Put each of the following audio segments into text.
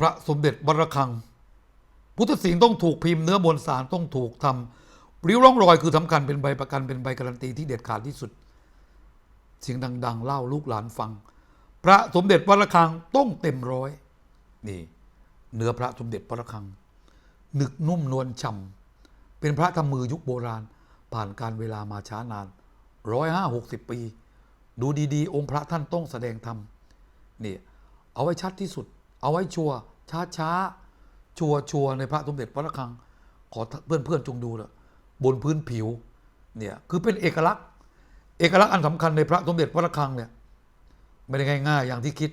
พระสมเด็จวัดระฆัง พุทธศิลป์ต้องถูกพิมพ์เนื้อมวลสารต้องถูกทำริ้วร่องรอยคือสำคัญเป็นใบประกันเป็นใบการันตีที่เด็ดขาดที่สุด เสียงดัง ๆ เล่าลูกหลานฟัง พระสมเด็จวระฆังต้องเต็มร้อยนี่เนื้อพระสมเด็จวระฆัง หนึกนุ่มนวลฉ่ำเป็นพระทำมือยุคโบราณ ผ่านการเวลามาช้านานร้อยห้าหกสิบปี ดูดีๆ องค์พระท่านต้องแสดงธรรมนี่เอาไว้ชัดที่สุด เอาไว้ชัวช้าช้าชัวชัวร์ในพระสมเด็จวัดระฆัง ขอเพื่อนเพื่อนจงดูเถอะบนพื้นผิวเนี่ยคือเป็นเอกลักษณ์ เอกลักษณ์อันสำคัญในพระสมเด็จวัดระฆังเนี่ยไม่ได้ง่ายๆอย่างที่คิด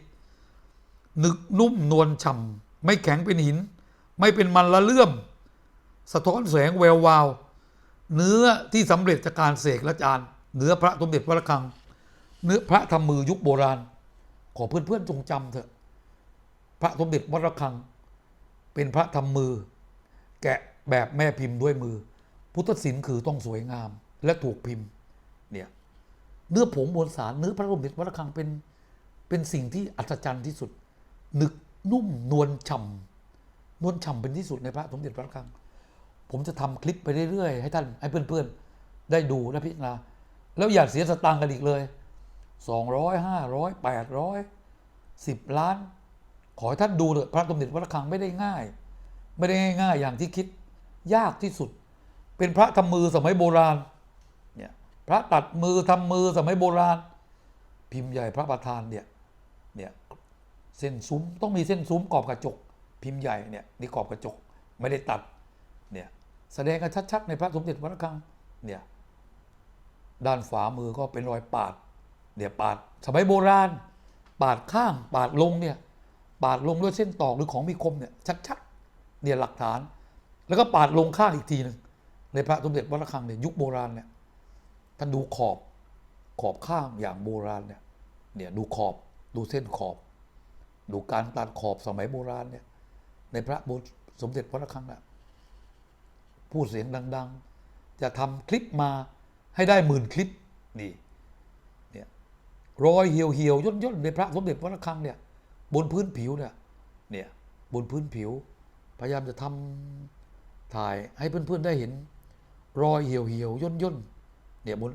นึกนุ่มนวลฉ่ำไม่แข็งเป็นหิน ไม่เป็นมันละเลื่อม สะท้อนแสงแวววาว เนื้อที่สำเร็จจากการเสกและจานเนื้อพระสมเด็จวัดระฆัง เนื้อพระทำมือยุคโบราณ ขอเพื่อนๆจงจำเถอะ พระสมเด็จวัดระฆัง เป็นพระทำมือ แกะแบบแม่พิมพ์ด้วยมือ พุทธศิลป์คือต้องสวยงามและถูกพิมพ์เนี่ยเนื้อผงมวลสารเนื้อพระสมเด็จวัดระฆังเป็นเป็นสิ่งที่อัศจรรย์ที่สุดนึกนุ่มนวลฉ่ำนวลฉ่ำเป็นที่สุดในพระสมเด็จวัดระฆัง ผมจะทำคลิปไปเรื่อยๆ ให้ท่านให้เพื่อนๆ ได้ดูและพิจารณาแล้วอย่าเสียสตางค์กันอีกเลย 200 500 800 10 ล้าน ขอให้ท่านดูเถอะพระสมเด็จวัดระฆังไม่ได้ง่าย ไม่ได้ง่ายๆอย่างที่คิด ยากที่สุด เป็นพระทำมือสมัยโบราณเนี่ยพระตัดมือทำมือสมัยโบราณ พิมพ์ใหญ่พระประธานเนี่ยเนี่ยเส้นซุ้มต้องมีเส้นซุ้มกรอบกระจก พิมพ์ใหญ่เนี่ยนี่กรอบกระจกไม่ได้ตัดเนี่ยแสดงกันชัดๆในพระสมเด็จวัดระฆังเนี่ยด้านฝามือก็เป็นรอยปาดเนี่ยปาดสมัยโบราณ ปาดข้างปาดลงเนี่ย ปาดลงด้วยเส้นตอกหรือของมีคมเนี่ยชัดๆเนี่ยหลักฐาน แล้วก็ปาดลงข้างอีกทีหนึ่งในพระสมเด็จวัดระฆังเนี่ยยุคโบราณเนี่ยท่านดูขอบขอบข้างอย่างโบราณเนี่ยเนี่ยดูขอบดูเส้นขอบ ดูการตัดขอบสมัยโบราณเนี่ยในพระบสมเด็จพระระฆังน่ะพูดเสียงดัง ๆ จะทำคลิปมาให้ได้หมื่นคลิปนี่เนี่ยรอยเหี่ยวเหี่ยวย่นย่นๆในพระสมเด็จพระระฆังเนี่ย บนพื้นผิวเนี่ยเนี่ยบนพื้นผิว พยายามจะทำถ่ายให้เพื่อนๆได้เห็น รอยเหี่ยวเหี่ยวย่นย่นเนี่ยบน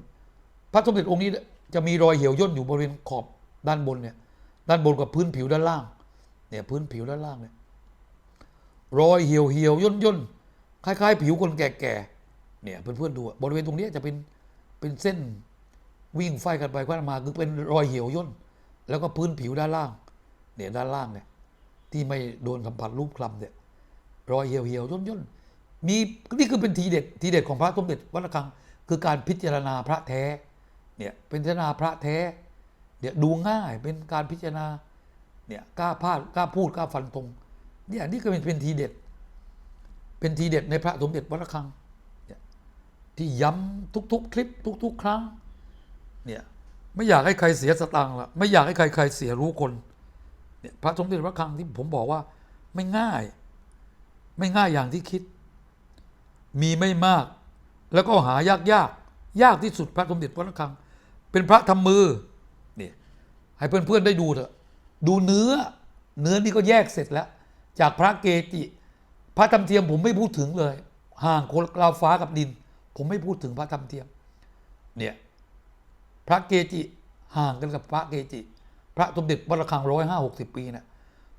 พระสมเด็จองค์นี้จะมีรอยเหี่ยวย่นอยู่บริเวณขอบด้านบนเนี่ยด้านบนกับพื้นผิวด้านล่างเนี่ยพื้นผิวด้านล่างเนี่ยรอยเหี่ยวเหี่ยวย่นย่นคล้ายๆ ผิวคนแก่ๆเนี่ยเพื่อนๆดูอะบริเวณตรงนี้จะเป็นเป็นเส้นวิ่งไฟกันไปกันมาคือเป็นรอยเหี่ยวย่นแล้วก็พื้นผิวด้านล่าง เนี่ยด้านล่างเนี่ยที่ไม่โดนสัมผัสรูปคลำเนี่ยรอยเหี่ยวเหี่ยวย่นย่นมีนี่คือเป็นทีเด็ดทีเด็ดของพระสมเด็จวัดระฆัง คือการพิจารณาพระแท้เนี่ยเป็นพิจารณาพระแท้เนี่ยดูง่ายเป็นการพิจารณาเนี่ยกล้าพาดกล้าพูดกล้าฟันตรงเนี่ยนี่ก็เป็นเป็นทีเด็ด เป็นทีเด็ดในพระสมเด็จวัดระฆังเนี่ยที่ย้ำทุก ๆ คลิปทุก ๆ ครั้งเนี่ยไม่อยากให้ใครเสียสตางค์ละไม่อยากให้ใครใครเสียรู้คน เนี่ยพระสมเด็จวัดระฆังที่ผมบอกว่าไม่ง่าย ไม่ง่ายอย่างที่คิด มีไม่มาก แล้วก็หายากยากยากที่สุดพระสมเด็จวัดระฆัง เป็นพระทำมือนี่ให้เพื่อนๆได้ดูเถอะ ดูเนื้อ เนื้อนี่ก็แยกเสร็จแล้ว จากพระเกจิ พระธรรมเทียมผมไม่พูดถึงเลย ห่างคนลาวฟ้ากับดิน ผมไม่พูดถึงพระธรรมเทียมเนี่ยพระเกจิห่างกันกับพระเกจิ พระสมเด็จวัดระฆังร้อยห้าหกสิบปีเนี่ย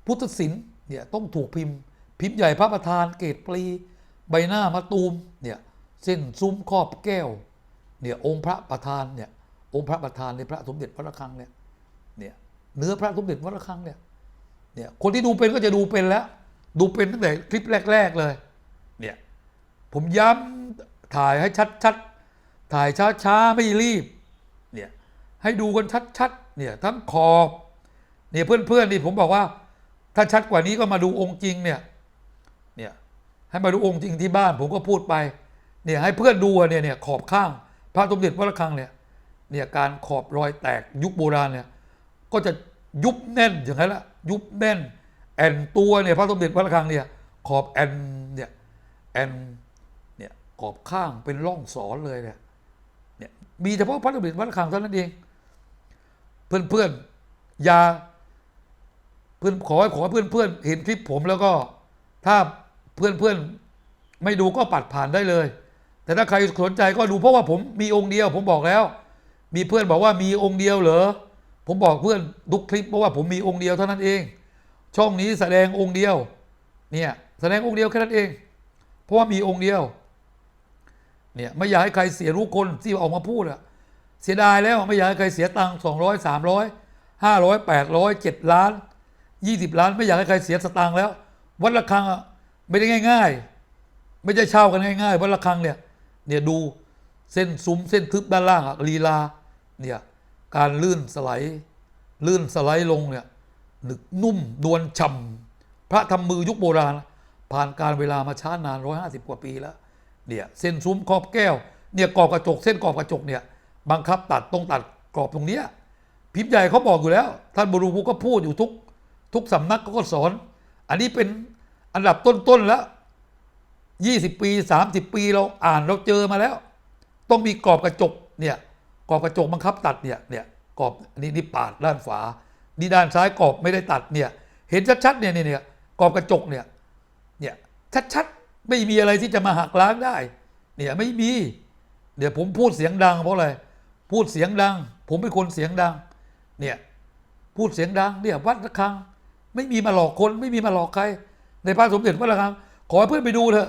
พุทธศิลป์เนี่ยต้องถูกพิมพ์ พิมพ์ใหญ่พระประธานเกตปลีใบหน้ามะตูมเนี่ยเส้นซุ้มครอบแก้วเนี่ยองค์พระประธานเนี่ยองค์พระประธานในพระสมเด็จพระระฆังเนี่ยเนี่ยเนื้อพระสมเด็จพระระฆังเนี่ยเนี่ยคนที่ดูเป็นก็จะดูเป็นแล้ว ดูเป็นตั้งแต่คลิปแรก ๆเลยเนี่ยผมย้ำถ่ายให้ชัดๆถ่ายช้าๆไม่รีบเนี่ยให้ดูกันชัดๆ เนี่ยทั้งขอบเนี่ยเพื่อนๆนี่ผมบอกว่า ถ้าชัดกว่านี้ก็มาดูองค์จริงเนี่ยเนี่ยให้มาดูองค์จริงที่บ้าน ผมก็พูดไปเนี่ยให้เพื่อนดูเนี่ยเนี่ยขอบข้าง พระสมเด็จพระระฆังเนี่ยเนี่ยการขอบรอยแตกยุคโบราณเนี่ยก็จะยุบแน่นอย่างนั้นละยุบแน่น แอนตัวเนี่ยพระสมเด็จพระระฆังเนี่ยขอบแอนเนี่ยแอนเนี่ยขอบข้างเป็นร่องสอนเลยเนี่ยเนี่ยมีเฉพาะพระสมเด็จพระระฆังเท่านั้นเอง เพื่อนๆอย่าเพื่อนขอให้ขอให้เพื่อนเพื่อนเห็นคลิปผมแล้วก็ ถ้าเพื่อนเพื่อนไม่ดูก็ปัดผ่านได้เลย แต่ถ้าใครสนใจก็ดูเพราะว่าผมมีองค์เดียว ผมบอกแล้ว มีเพื่อนบอกว่ามีองค์เดียวเหรอผมบอกเพื่อนทุกคลิปเพราะว่าผมมีองค์เดียวเท่านั้นเอง ช่องนี้แสดงองค์เดียวเนี่ยแสดงองค์เดียวแค่นั้นเอง เพราะว่ามีองค์เดียวเนี่ยไม่อยากให้ใครเสียรู้คนที่ออกมาพูดอะ เสียดายแล้วไม่อยากให้ใครเสียตังค์สองร้อยสามร้อยห้าร้อยแปดร้อยเจ็ดล้านยี่สิบล้าน ไม่อยากให้ใครเสียสตางค์แล้ว วัดระฆังอะไม่ได้ง่าย ๆ ไม่ใช่เช่ากันง่ายๆ วัดระฆังเนี่ยเนี่ยดูเส้นซุ้มเส้นทึบด้านล่างอะลีลาเนี่ยการลื่นสไลด์ลื่นสไลด์ลงเนี่ยหนึกนุ่มนวลฉ่ำพระทำมือยุคโบราณ ผ่านการเวลามาช้านานร้อยห้าสิบกว่าปีแล้วเนี่ยเส้นซุ้มขอบแก้วเนี่ยกรอบกระจกเส้นกรอบกระจกเนี่ย บังคับตัดต้องตัดกรอบตรงเนี้ยพิมพ์ใหญ่เขาบอกอยู่แล้ว ท่านบรูภูก็พูดอยู่ทุกทุกสำนักก็สอน อันนี้เป็นอันดับต้นๆแล้วยี่สิบปีสามสิบปีเราอ่านเราเจอมาแล้ว ต้องมีกรอบกระจกเนี่ยกรอบกระจกบังคับตัดเนี่ยเนี่ยกรอบอันนี้นี่ปาดด้านฝานี่ด้านซ้ายกรอบไม่ได้ตัดเนี่ยเห็นชัดๆเนี่ยเนี่ยกรอบกระจกเนี่ยเนี่ยชัดๆไม่มีอะไรที่จะมาหักล้างได้ เนี่ยไม่มีเดี๋ยวผมพูดเสียงดังเพราะอะไร พูดเสียงดัง ผมเป็นคนเสียงดัง เนี่ยพูดเสียงดังเนี่ยวัดระฆัง ไม่มีมาหลอกคนไม่มีมาหลอกใคร ในพระสมเด็จวัดระฆัง ขอให้เพื่อนไปดูเถอะ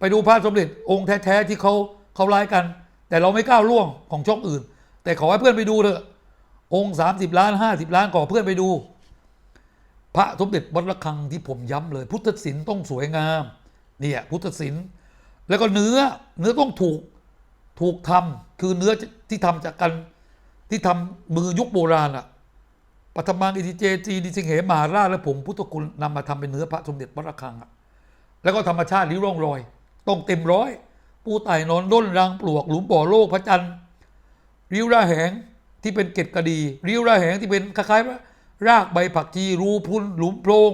ไปดูพระสมเด็จองค์แท้ๆที่เขาเขาไล่กัน แต่เราไม่ก้าวล่วงของช่องอื่น แต่ขอให้เพื่อนไปดูเถอะองค์ 30 ล้าน 50 ล้านขอเพื่อนไปดู พระสมเด็จวัดระฆังที่ผมย้ำเลย พุทธศิลป์ต้องสวยงามเนี่ยพุทธศิลป์แล้วก็เนื้อเนื้อต้องถูก ถูกทำคือเนื้อที่ทำจากกันที่ทำมือยุคโบราณอะปัทมังอิทิเจจีดิสิงเหมหาราชและผงพุทธคุณนำมาทำเป็นเนื้อพระสมเด็จวัดระฆังอะแล้วก็ธรรมชาติริ้วร่องรอย ต้องเต็มร้อย ปูไต่นอนด้นรังปลวกหลุมบ่อโลกพระจันทร์ริ้วระแหงที่เป็นเกล็ดกระดีริ้วระแหงที่เป็นคล้ายๆว่ารากใบผักชีรูพุนหลุมโพรง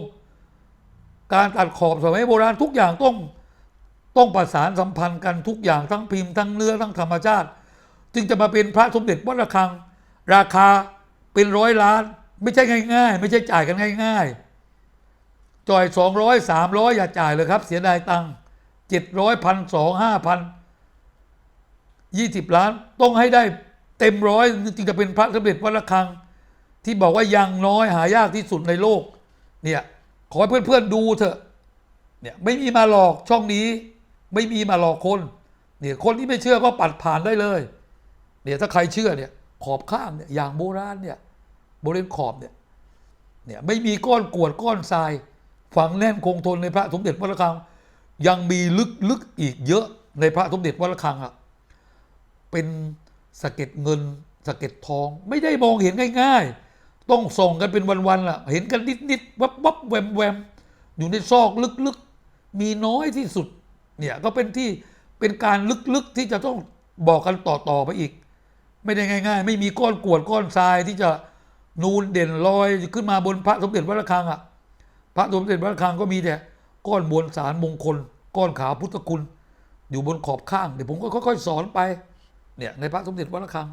การตัดขอบสมัยโบราณทุกอย่างต้อง ต้องประสานสัมพันธ์กันทุกอย่างทั้งพิมพ์ทั้งเนื้อทั้งธรรมชาติ จึงจะมาเป็นพระสมเด็จวัดระฆัง ราคาเป็นร้อยล้าน ไม่ใช่ง่าย ๆ ไม่ใช่จ่ายกันง่าย ๆจ่อยสองร้อยสามร้อยอย่าจ่ายเลยครับ เสียดายตังค์เจ็ดร้อยพันสองห้าพันยี่สิบล้านต้องให้ได้เต็มร้อยจึงจะเป็นพระสมเด็จวัดระฆัง ที่บอกว่ายังน้อยหายากที่สุดในโลก เนี่ยขอให้เพื่อนๆดูเถอะเนี่ยไม่มีมาหลอกช่องนี้ ไม่มีมาหลอกคนเนี่ยคนที่ไม่เชื่อก็ปัดผ่านได้เลยเนี่ยถ้าใครเชื่อเนี่ยขอบข้างเนี่ยอย่างโบราณเนี่ยบริเวณขอบเนี่ยเนี่ยไม่มีก้อนกรวดก้อนทราย ฝังแน่นคงทนในพระสมเด็จวัดระฆัง ยังมีลึกๆอีกเยอะในพระสมเด็จวัดระฆังอะเป็นสะเก็ดเงินสะเก็ดทอง ไม่ได้มองเห็นง่ายๆ ต้องส่องกันเป็นวันๆล่ะ เห็นกันนิดๆวับวับๆแวมแวมอยู่ในซอกลึกๆ มีน้อยที่สุด เนี่ยก็เป็นที่เป็นการลึกๆที่จะต้องบอกกันต่อๆไปอีก ไม่ได้ง่าย ๆ ไม่มีก้อนกรวดก้อนทรายที่จะนูนเด่นลอยขึ้นมาบนพระสมเด็จวัดระฆังอะพระสมเด็จวัดระฆังก็มีแต่ก้อนมวลสารมงคล ก้อนขาวพุทธคุณ อยู่บนขอบข้างเดี๋ยวผมก็ค่อยๆสอนไปเนี่ยในพระสมเด็จวัดระฆัง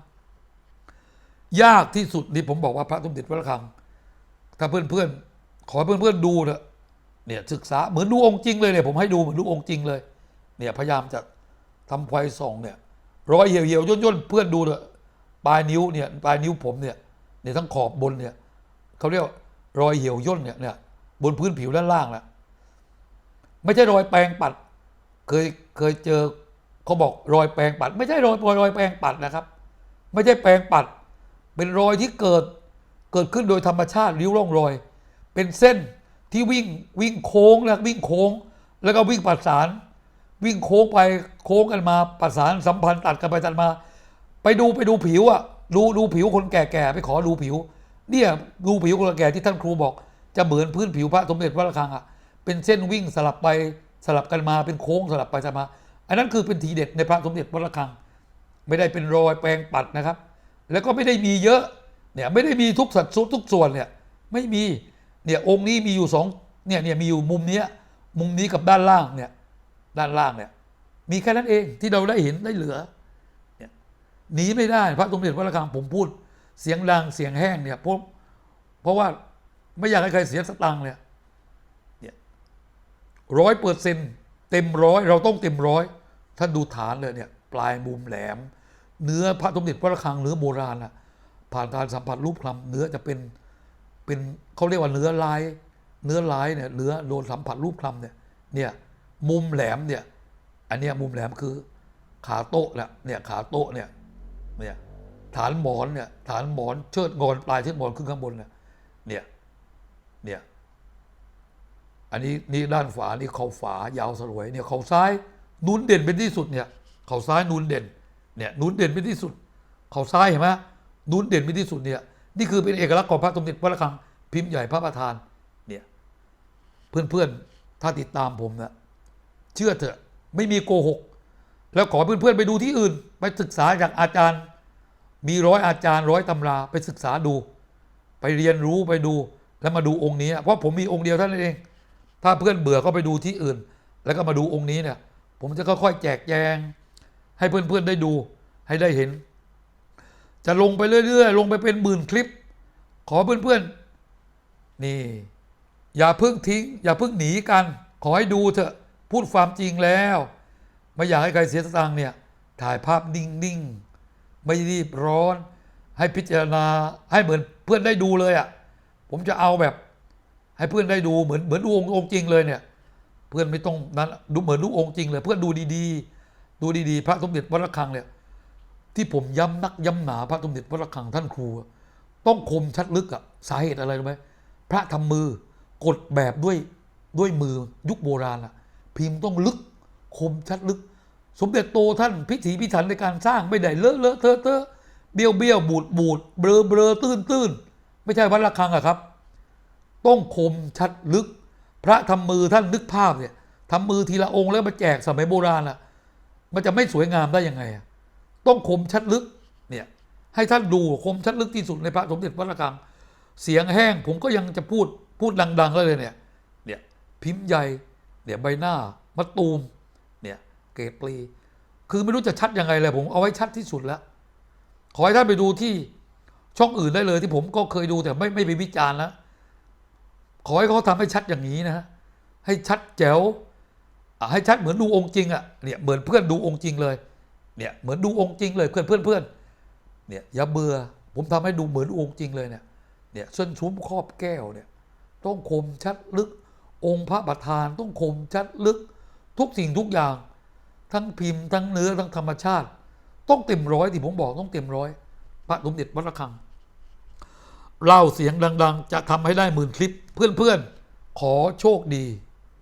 ยากที่สุดนี่ผมบอกว่าพระสมเด็จวัดระฆัง ถ้าเพื่อนๆขอเพื่อนๆดูเถอะเนี่ยศึกษาเหมือนดูองค์จริงเลยเนี่ยผมให้ดูเหมือนดูองค์จริงเลย เนี่ยพยายามจะทำไฟส่องเนี่ยรอยเหี่ยวๆย่นๆเพื่อนดูเถอะปลายนิ้วเนี่ยปลายนิ้วผมเนี่ยเนี่ยทั้งขอบบนเนี่ยเขาเรียกว่ารอยเหี่ยวย่นเนี่ยเนี่ยบนพื้นผิวด้านล่างแหละไม่ใช่รอยแปรงปัด เคยเคยเจอเขาบอกรอยแปรงปัด ไม่ใช่รอยรอยรอยแปรงปัดนะครับ ไม่ใช่แปรงปัด เป็นรอยที่เกิดเกิดขึ้นโดยธรรมชาติริ้วร่องรอย เป็นเส้นที่วิ่งวิ่งโค้งแล้ววิ่งโค้ง แล้วก็วิ่งประสาน วิ่งโค้งไปโค้งกันมาประสานสัมพันธ์ตัดกันไปตัดมา ไปดูไปดูผิวอะดูดูผิวคนแก่ๆไปขอดูผิว เนี่ยดูผิวคนแก่ที่ท่านครูบอก จะเหมือนพื้นผิวพระสมเด็จวัดระฆังอะเป็นเส้นวิ่งสลับไปสลับกันมาเป็นโค้งสลับไปสลับมา อันนั้นคือเป็นทีเด็ดในพระสมเด็จวัดระฆัง ไม่ได้เป็นรอยแปรงปัดนะครับ แล้วก็ไม่ได้มีเยอะเนี่ยไม่ได้มีทุกสัดส่วนทุกส่วนเนี่ยไม่มีเนี่ยองค์นี้มีอยู่สองเนี่ยเนี่ยมีอยู่มุมเนี้ยมุมนี้กับด้านล่างเนี่ย ด้านล่างเนี่ยมีแค่นั้นเองที่เราได้เห็นได้เหลือเนี่ยหนีไม่ได้พระสมเด็จพระระฆังผมพูด เสียงดังเสียงแห้งเนี่ยเพราะเพราะว่าไม่อยากให้ใครเสียสตังค์เลยเนี่ยร้อยเปอร์เซ็นเต็มร้อยเราต้องเต็มร้อยท่านดูฐานเลยเนี่ยปลายมุมแหลม เนื้อพระสมเด็จพระระฆังเนื้อโบราณอะผ่านการสัมผัสรูปคลำเนื้อจะเป็นเป็นเขาเรียกว่าเนื้อลาย เนื้อลายเนี่ยเนื้อโดนสัมผัสรูปคลำเนี่ยเนี่ย มุมแหลมเนี่ย อันเนี้ยมุมแหลมคือ ขาโต๊ะแหละเนี่ยขาโต๊ะเนี่ยเนี่ยฐานหมอนเนี่ยฐานหมอนเชิดงอนปลายเชิดงอนขึ้นข้างบนเนี่ยเนี่ยเนี่ยอันนี้นี่ด้านฝานี่เขาฝายาวสลวยเนี่ยเขาซ้ายนูนเด่นเป็นที่สุดเนี่ยเขาซ้ายนูนเด่นเนี่ยนูนเด่นเป็นที่สุด เขาซ้ายเห็นไหมนูนเด่นเป็นที่สุดเนี่ยนี่คือเป็นเอกลักษณ์ของพระสมเด็จพระระฆังพิมพ์ใหญ่พระประธานเนี่ยเพื่อนๆถ้าติดตามผมนะ เชื่อเถอะ ไม่มีโกหก แล้วขอเพื่อนๆไปดูที่อื่น ไปศึกษาจากอาจารย์ มีร้อยอาจารย์ร้อยตำราไปศึกษาดู ไปเรียนรู้ไปดูแล้วมาดูองค์นี้ เพราะผมมีองค์เดียวเท่านั้นเอง ถ้าเพื่อนเบื่อก็ไปดูที่อื่น แล้วก็มาดูองค์นี้เนี่ย ผมจะค่อยๆแจกแจง ให้เพื่อนๆได้ดู ให้ได้เห็น จะลงไปเรื่อยๆ ลงไปเป็นหมื่นคลิป ขอเพื่อนๆ นี่ อย่าเพิ่งทิ้ง อย่าเพิ่งหนีกัน ขอให้ดูเถอะ พูดความจริงแล้ว ไม่อยากให้ใครเสียสตังค์เนี่ยถ่ายภาพนิ่งๆ ไม่รีบร้อน ให้พิจารณาให้เหมือนเพื่อนได้ดูเลยอะ่ะผมจะเอาแบบ ให้เพื่อนได้ดูเหมือนเหมือนดูองค์องค์จริงเลยเนี่ย เพื่อนไม่ต้องนั้นดูเหมือนดูองค์จริงเลย เพื่อนดูดีๆ ดูดีๆ พระสมเด็จวัดระฆังเนี่ยที่ผมย้ำนักย้ำหนาพระสมเด็จวัดระฆังท่านครู ต้องคมชัดลึกอะสาเหตุอะไรรู้ไหมพระทำมือกดแบบด้วยด้วยมือยุคโบราณอะ พิมพ์ต้องลึกคมชัดลึก สมเด็จโตท่านพิถีพิถันในการสร้างไม่ได้เลอะเลอะเทอะเทอะเบี้ยวเบี้ยวบูดบูดเบลอเบลอตื้นตื้นไม่ใช่วัดระฆังอะครับ ต้องคมชัดลึก พระทำมือท่านนึกภาพเนี่ยทำมือทีละองค์แล้วมาแจกสมัยโบราณอะมันจะไม่สวยงามได้ยังไงอะต้องคมชัดลึกเนี่ยให้ท่านดูคมชัดลึกที่สุดในพระสมเด็จวัดระฆัง เสียงแห้งผมก็ยังจะพูดพูดดังๆเลยเนี่ยเนี่ยพิมพ์ใหญ่ เนี่ยใบหน้ามะตูมเนี่ยเกรดปลีคือไม่รู้จะชัดยังไงเลยผมเอาไว้ชัดที่สุดแล้ว ขอให้ท่านไปดูที่ช่องอื่นได้เลยที่ผมก็เคยดูแต่ไม่ไม่ไปวิจารณ์แล้วขอให้เขาทำให้ชัดอย่างนี้นะฮะให้ชัดแจ๋วให้ชัดเหมือนดูองค์จริงอะเนี่ยเหมือนเพื่อนดูองค์จริงเลยเนี่ยเหมือนดูองค์จริงเลยเพื่อนเพื่อนเพื่อนเนี่ยอย่าเบื่อผมทำให้ดูเหมือนองค์จริงเลยเนี่ยเนี่ยเส้นชุ้มครอบแก้วเนี่ยต้องคมชัดลึก องค์พระประธานต้องคมชัดลึกทุกสิ่งทุกอย่าง ทั้งพิมพ์ทั้งเนื้อทั้งธรรมชาติ ต้องเต็มร้อยที่ผมบอกต้องเต็มร้อยพระสมเด็จวัดระฆังเล่าเสียงดัง ๆ จะทำให้ได้หมื่นคลิปเพื่อนๆขอโชคดี